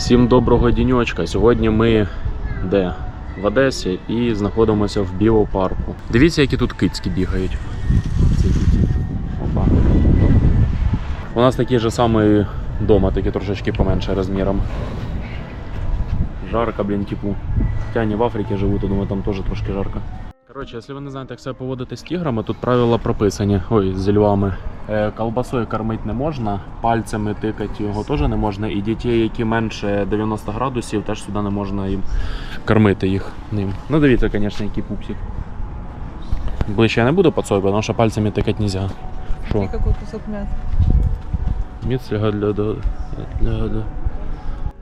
Всім доброго діньочка. Сьогодні ми де? В Одесі і знаходимося в біопарку. Дивіться, які тут кицьки бігають. Опа. У нас такий же самий дома, тільки трошечки поменше розміром. Жарко, блін, типу. Не в Африці живу, то думаю, там теж трошки жарко. Коротше, якщо ви не знаєте, як себе поводити з тіграми, тут правила прописані. Ой, з львами. Е, Колбасою кормити не можна, пальцями тикати його теж не можна. І дітей, які менше 90 градусів, теж сюди не можна їм кормити їх ним. Ну дивіться, звісно, який пупсик. Ближче я не буду підсовувати, тому що пальцями тикати не можна. Що? И какой кусок мяса? Міц для, для, для, для.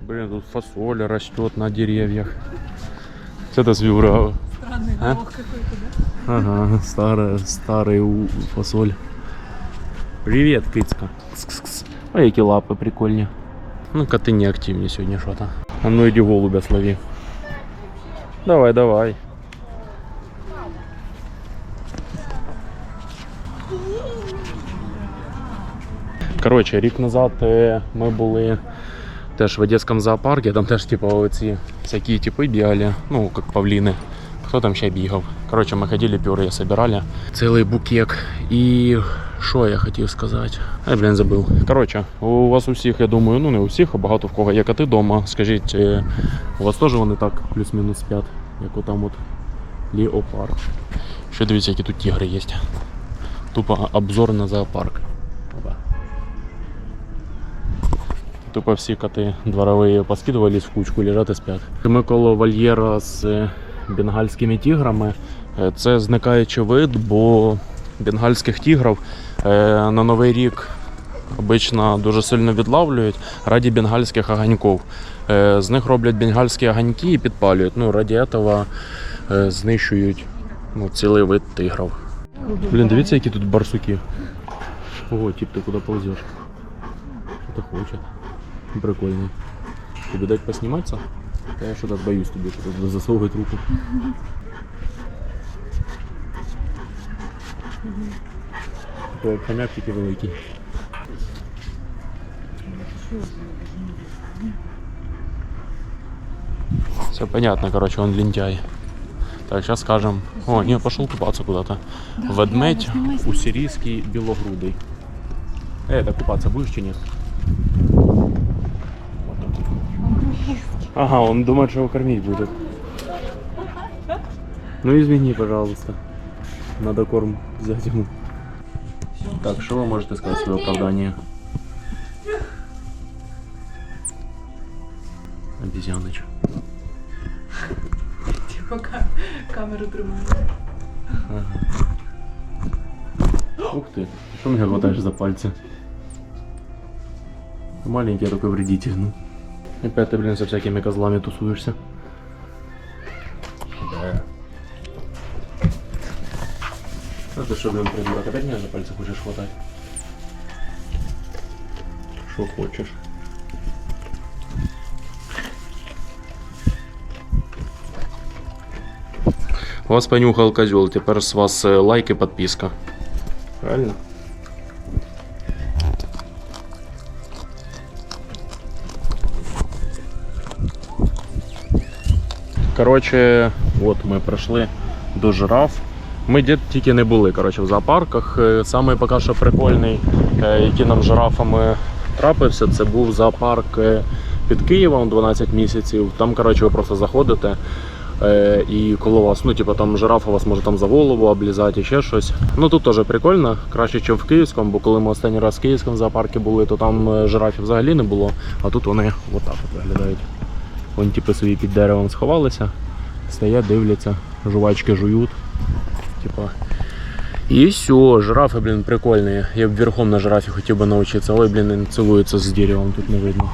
Блин, тут фасоль растет на деревьях. Это звюра. Странный А? запах какой-то, да? Ага, старая, старый у- фасоль. Привет, кицька. Кс-кс-кс. А які лапи прикольні. Ну, коти не активні сьогодні що-то. А ну иди голубя слови. Давай, давай. Коротше, рік назад е, ми були теж в Одеському зоопарку, там теж типу оці всякі типи бігали, ну, як павліни. Хто там ще бігав? Коротше, ми ходили, пюре собирали. Цілий букет. І що я хотів сказати? Ай, блін, забув. Коротше, у вас у всіх, я думаю, ну не у всіх, а багато в кого є коти вдома. Скажіть, е, у вас теж вони так плюс-мінус спять, як отам от леопард. Ще дивіться, які тут тігри є. Тупо обзор на зоопарк. Тупо всі коти дворові поскидувались в кучку, лежать і спять. Ми коло вольєра з е, бенгальськими тіграми. Е, Це зникаючий вид, бо бенгальських тігрів е, на Новий рік обично дуже сильно відлавлюють раді бенгальських оганьків. Е, З них роблять бенгальські оганьки і підпалюють. Ну, раді цього знищують ну, цілий вид тигрів. Блін, дивіться, які тут барсуки. Ого, тип, ти куди ползеш? Что-то хочет. Прикольный. Тебе дать посниматься? Да я что-то боюсь тебе туда засовывать руку. Такой як хомяк тільки великий. Все понятно, короче, он лентяй. Так, сейчас скажем. О, не, пошел купаться куда-то. Ведмедь уссирийский белогрудый. Э, это купаться будешь чи нет? Ага, он думает, что его кормить будет. Ну извини, пожалуйста. Надо корм взять ему. Так, что вы можете сказать в свое оправдание? Обезьяныч. Типа ка- камеру тримаю. Ух ты, что меня хватаешь за пальцы? Маленький я такой вредитель, ну. Опять ты, блин, со всякими козлами тусуешься. Да. А ты что, блин, придурок, опять меня за пальцы хочешь хватать? Что хочешь? Вас понюхал козел, теперь с вас э, лайк и подписка. Правильно? Коротше, от ми прийшли до жираф. Ми де тільки не були коротше, в зоопарках. Е, Самий поки що прикольний, е, який нам жирафами трапився, це був зоопарк е, під Києвом 12 місяців. Там коротше, ви просто заходите. І коло вас, ну, типу, там жирафа вас може там за голову облізати, ще щось. Ну тут теж прикольно, краще, ніж в Київському, бо коли ми останній раз в Київському зоопарку були, то там жирафів взагалі не було, а тут вони отак от виглядають. Вони типу собі під деревом сховалися, стоять, дивляться, жувачки жують. Типа. І все, жирафи, блін, прикольні. Я б верхом на жирафі хотів би навчитися. Ой, блін, він цілується з деревом, тут не видно.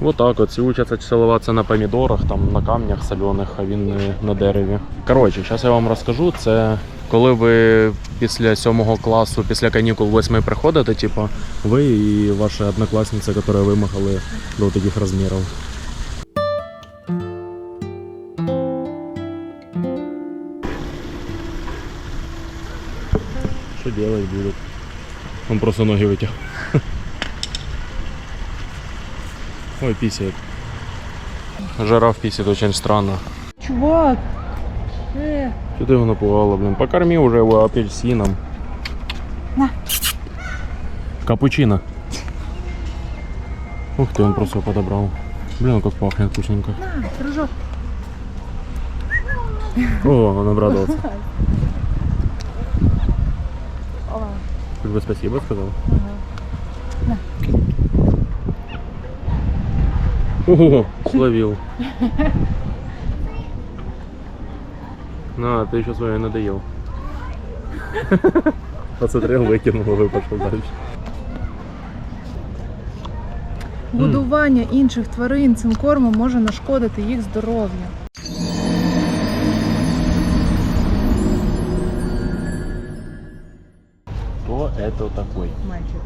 Вот так от, всі учаться цілуватися на помідорах, там на камнях солених, а він е, на дереві. Коротше, зараз я вам розкажу. Це коли ви після сьомого класу, після канікул восьми приходите, типу, ви і ваша однокласниця, яка вимахали до таких розмірів. Що делать будуть? Он просто ноги витяг. Ой, писает. Жираф писает очень странно. Чувак! Е, Что ты его напугала, блин? Покорми уже его апельсином. На. Капучино. Ух ты, он просто подобрал. Блин, как пахнет вкусненько. на, дружок. О, он обрадовался. О, Как бы спасибо сказал. ага. Ого, словил. На, ты еще свое надоел. Посмотрел, выкинул и пошел дальше. Годування інших тварин цим кормом може нашкодити їх здоров'ю. Кто это такой? Мальчик.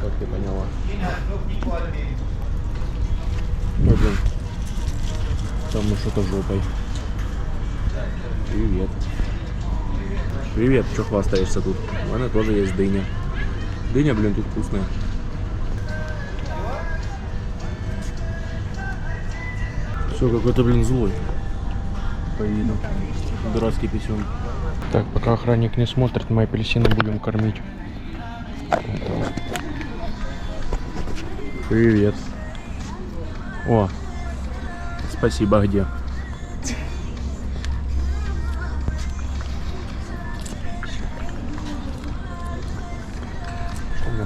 Как ты поняла? Ой, блин. Там ну что-то жопой. Привет. Привет, что хвастаешься тут? У мене тоже есть дыня. Дыня, блин, тут вкусная. Все, какой-то, блин, злой. По виду. Дурацкий писюн. Так, пока охранник не смотрит, мы апельсины будем кормить. Привет. О, спасибо, а где?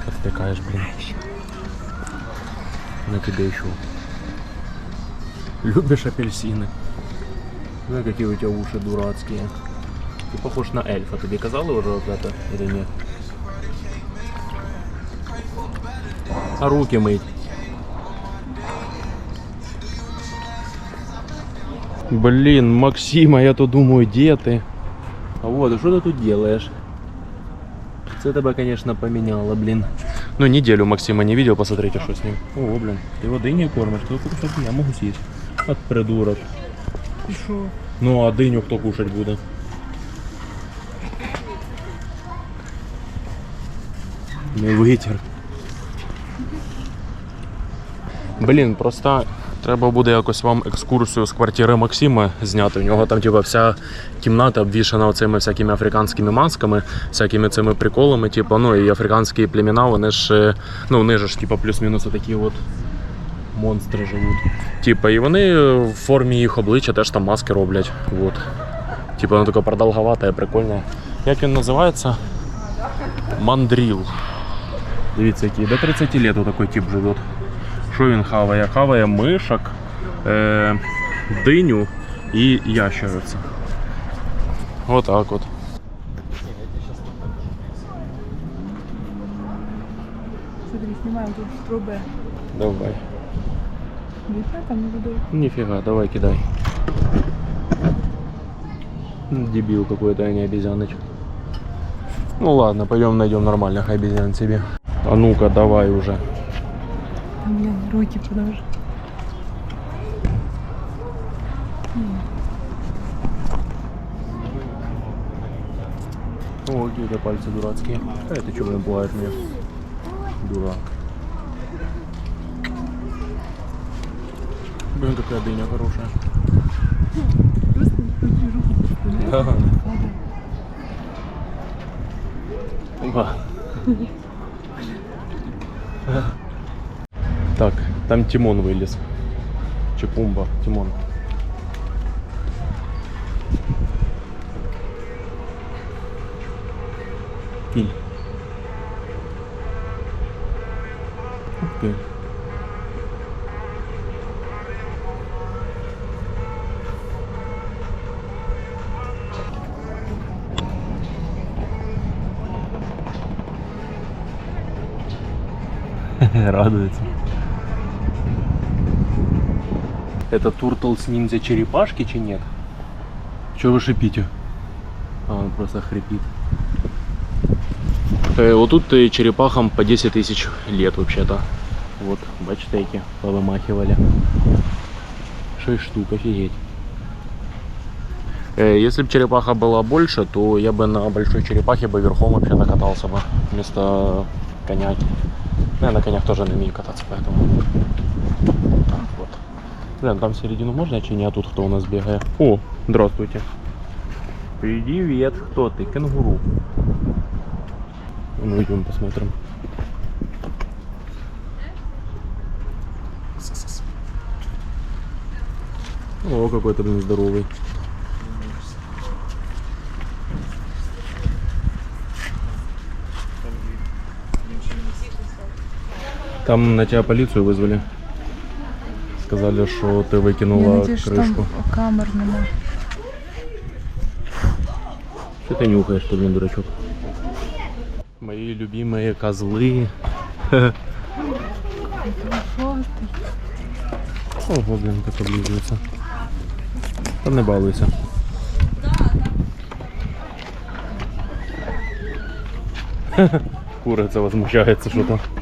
Что меня подстыкаешь, блин? На тебе еще. Любишь апельсины? Ну какие у тебя уши дурацкие. Ты похож на эльфа. Тебе казала уже вот это или нет? А руки мыть? Блин, Максима, я тут думаю, где ты? А вот, и что ты тут делаешь? Це тебе, конечно, поменяло, блин. Ну, неделю Максима не видел, посмотрите, что с ним. О, блин, ты его дыней кормишь, кто кушать я могу съесть. От придурок. І що? Ну, а дыню кто кушать буде? Не витер. Блін, просто треба буде якось вам екскурсію з квартири Максима зняти. У нього там типу, вся кімната обвішана оцими всякими африканськими масками, всякими цими приколами, типу, ну і африканські племена, вони ж, е, ну, вони ж типу, плюс-мінус такі от монстри живуть. Типа, і вони в формі їх обличчя теж там маски роблять. Вот. Типа, воно таке продолговате, прикольне. Як він називається? Мандріл. Дивіться, який. До 30 лет такий тип живе. Що він хаває? Хаває мишок, е- диню і ящерицю. Отак от. Смотри, знімаємо тут струби. Давай. Видно там буде? Нифига, давай кидай. Дебил какой-то, а не обезьяныч. Ну ладно, пойдем найдем нормальных обезьян себе. А ну-ка, давай уже. Руки подожди. вже. О, где пальцы дурацкие. А это чего бывает мне? Дурак. Блин, какая дыня хорошая. Просто не Опа. Так, там Тимон вылез. Чепумба, Тимон. Кинь. Ты. Радуется. Это туртл с ниндзя черепашки, чи нет? Че вы шипите? А, он просто хрипит. Э, вот тут э, черепахам по 10 тысяч лет вообще-то. Вот, бачите, які повымахивали. 6 штук, офигеть. Э, Если бы черепаха была больше, то я бы на большой черепахе бы верхом вообще-то катался бы вместо коняки. Ну, я на конях тоже не умею кататься, поэтому. Блин, там в середину можно чи ні? А тут хто у нас бігає? О, здравствуйте. Привет, кто ты? Кенгуру. Ну, идем посмотрим. Кс-кс-кс. О, какой-то, блин, здоровый. Там на тебя полицию вызвали. Сказали, что ты Я выкинула надіюсь, що там крышку. камер нема. Что ты нюхаешь, ты, блин, дурачок? Мои любимые козлы. Шостий. Ого, блин, как облизывается. Та не балуйся. Курица возмущается что-то. Голос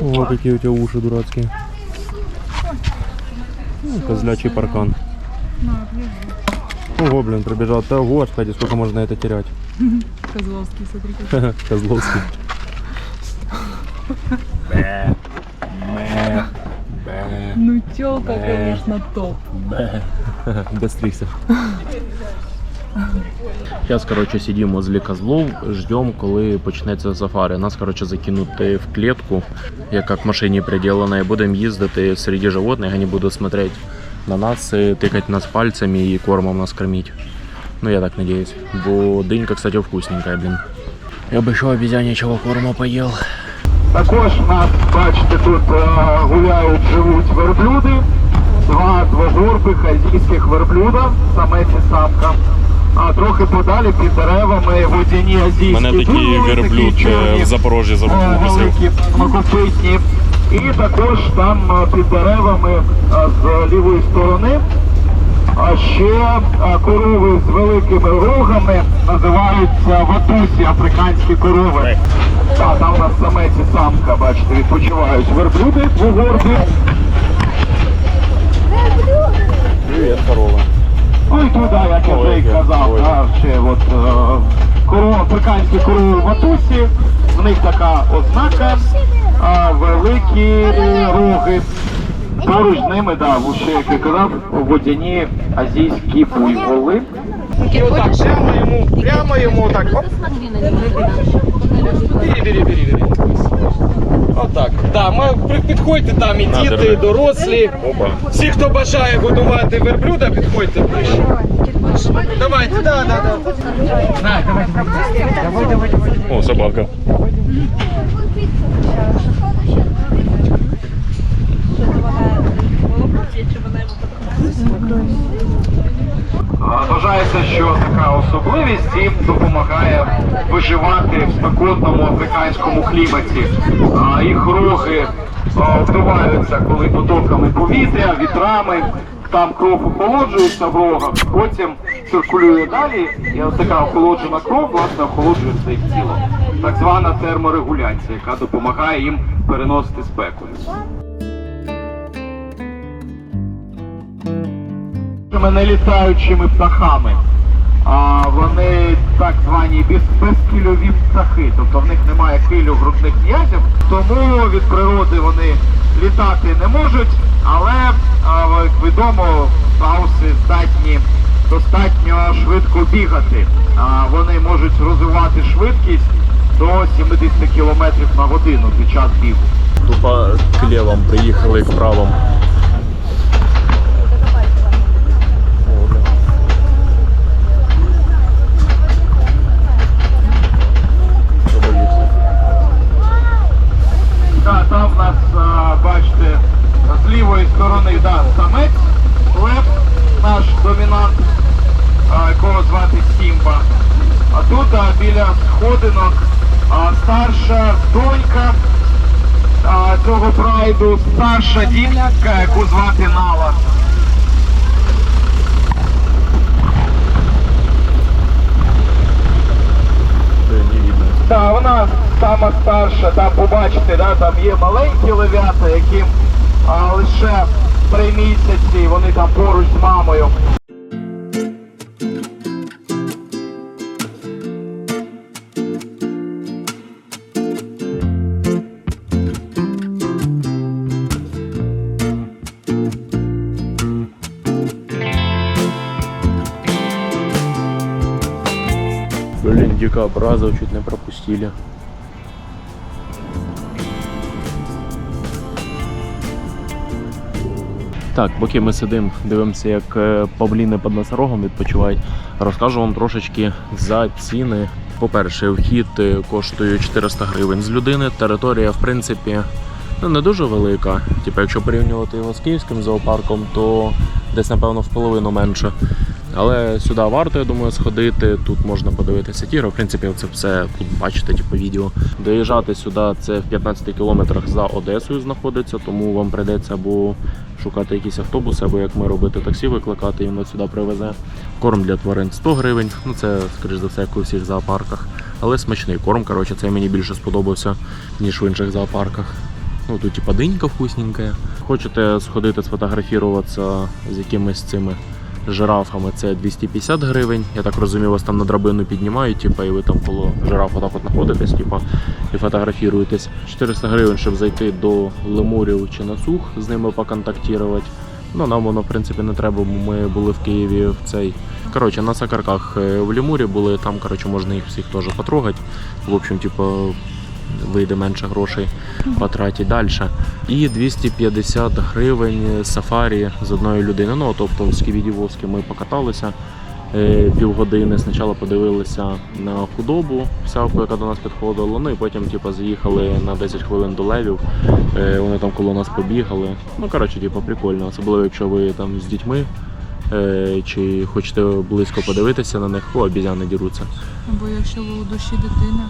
О, какие у тебя уши дурацкие. Ну, Козлячий паркан. Ого, блин, пробежал. Да, господи, сколько можно это терять. Козловський, смотри. Козловский. Ну, тёлка, Э. конечно, топ. Достригся. Сейчас, короче, сидим возле козлов, ждем, коли почнеться сафари. Нас, короче, закинути в клетку, яка к машині приділена, і будемо їздити серед животних, вони будуть смотреть на нас, тикати нас пальцами і кормом нас кормить. Ну, я так надеюсь. Бо дынька, кстати, вкусненькая, блин. Я бы еще обезьяничего корма поел. Також нас, бачите, тут е, гуляють, живуть верблюди. Два двогорбих азійських верблюда, самець і самка. А трохи подалі під деревами водяні азійські Мене такий верблюд такі чорні, е, в Запорожжі е, запустив. великі. І також там е, під деревами е, з лівої сторони а ще е, корови з великими рогами називаються ватусі, африканські корови. А там у нас самець і самка, бачите, відпочивають верблюди, двугорди. Привет, корова. Ну і туди, як я вже й казав, ой. да, ще от е, корова, африканські корови ватусі, в них така ознака, а, великі роги. Поруч з ними, да, ще, як я казав, водяні азійські буйволи. И вот так, прямо ему, прямо ему так, оп. Бери, бери, бери, бери. Отак. Да, ми підходьте там і діти, і дорослі. Опа. Всі, хто бажає годувати верблюда, підходьте. Давайте, да, да, да. На, давай, давай, давай, давай. О, собака. А, Вважається, що така особливість їм допомагає виживати в спекотному африканському кліматі. Їх роги вдуваються коли потоками повітря, вітрами. Там кров охолоджується в рогах, потім циркулює далі, і ось така охолоджена кров власне охолоджує їх тіло. Так звана терморегуляція, яка допомагає їм переносити спеку. Цими нелітаючими птахами. А вони так звані без, безкільові птахи, тобто в них немає килю грудних м'язів, тому від природи вони літати не можуть, але як відомо, страуси здатні достатньо швидко бігати. А, вони можуть розвивати швидкість до 70 км на годину під час бігу. Тупо к левым приехали, к правым. О, бля. Що боїшся? Так, там в нас, а, бачите, з лівої сторони да, самець, лев, наш домінант, якого звати Сімба. А тут а, біля сходинок а, старша донька а, цього прайду, старша дівчинка, яку звати Нала. Так, вона сама старша, там побачите, да, там є маленькі левята, яким а, лише три місяці вони там поруч з мамою. Блин, дикообразов чуть не пропустили. Так, поки ми сидимо, дивимося, як е, павліни під носорогом відпочивають, розкажу вам трошечки за ціни. По-перше, вхід е, коштує 400 гривень з людини. Територія, в принципі, ну, не дуже велика. Типу, якщо порівнювати його з київським зоопарком, то десь, напевно, в половину менше. Але сюди варто, я думаю, сходити. Тут можна подивитися тігра. В принципі, це все тут бачите, типу відео. Доїжджати сюди це в 15 кілометрах за Одесою знаходиться, тому вам прийдеться або шукати якісь автобуси, або як ми робити таксі, викликати, і воно сюди привезе. Корм для тварин 100 гривень. Ну це, скоріш за все, як у всіх зоопарках. Але смачний корм, коротше, це мені більше сподобався, ніж в інших зоопарках. Ну тут типа динька вкусненька. Хочете сходити сфотографуватися з якимись цими жирафами, це 250 гривень. Я так розумію, вас там на драбину піднімають, типа, і ви там коло жирафа так от знаходитесь, типа, і фотографіруєтесь. 400 гривень, щоб зайти до лемурів чи на сух, з ними поконтактувати. Ну, нам воно, в принципі, не треба, бо ми були в Києві в цей. Коротше, на сакарках е, в Лемурі були, там, коротше, можна їх всіх теж потрогати. В общем, типу, вийде менше грошей потратити далі. І 250 гривень сафарі з одної людини. Ну, тобто в Сківіді-Вовській ми покаталися е, півгодини. Спочатку подивилися на худобу, всяку, яка до нас підходила. Ну і потім типу, заїхали на 10 хвилин до левів. Е, Вони там коло нас побігали. Ну, коротше, типу, прикольно. Особливо, якщо ви там з дітьми. е, Чи хочете близько подивитися на них, о, обізяни діруться. Або якщо ви у душі дитина.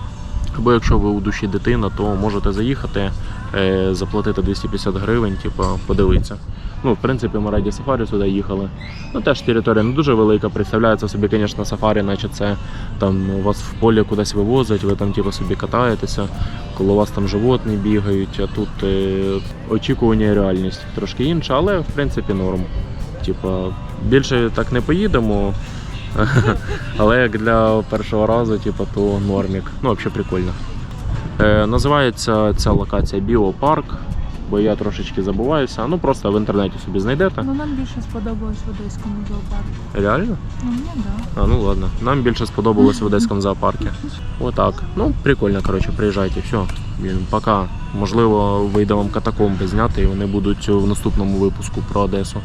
Або якщо ви у душі дитина, то можете заїхати, е, заплатити 250 гривень, типу, подивитися. Ну, в принципі, ми раді сафарі сюди їхали. Ну, теж територія не дуже велика. Представляється собі, звісно, сафарі, наче це там вас в полі кудись вивозять, ви там типу, собі катаєтеся, коло вас там животні бігають, а тут е, очікування і реальність трошки інша, але в принципі норм. Типа, більше так не поїдемо. Але як для першого разу, типу, то нормік. Ну, взагалі прикольно. Е, називається ця локація Біопарк, бо я трошечки забуваюся. Ну просто в інтернеті собі знайдете. Ну нам більше сподобалось в одеському зоопарку. Реально? Ну мені да. А, ну ладно. Нам більше сподобалось в Одеському зоопарку. Отак. Ну, прикольно, коротше, приїжджайте. Все. Блін, пока. Можливо, вийде вам катакомби зняти, і вони будуть в наступному випуску про Одесу.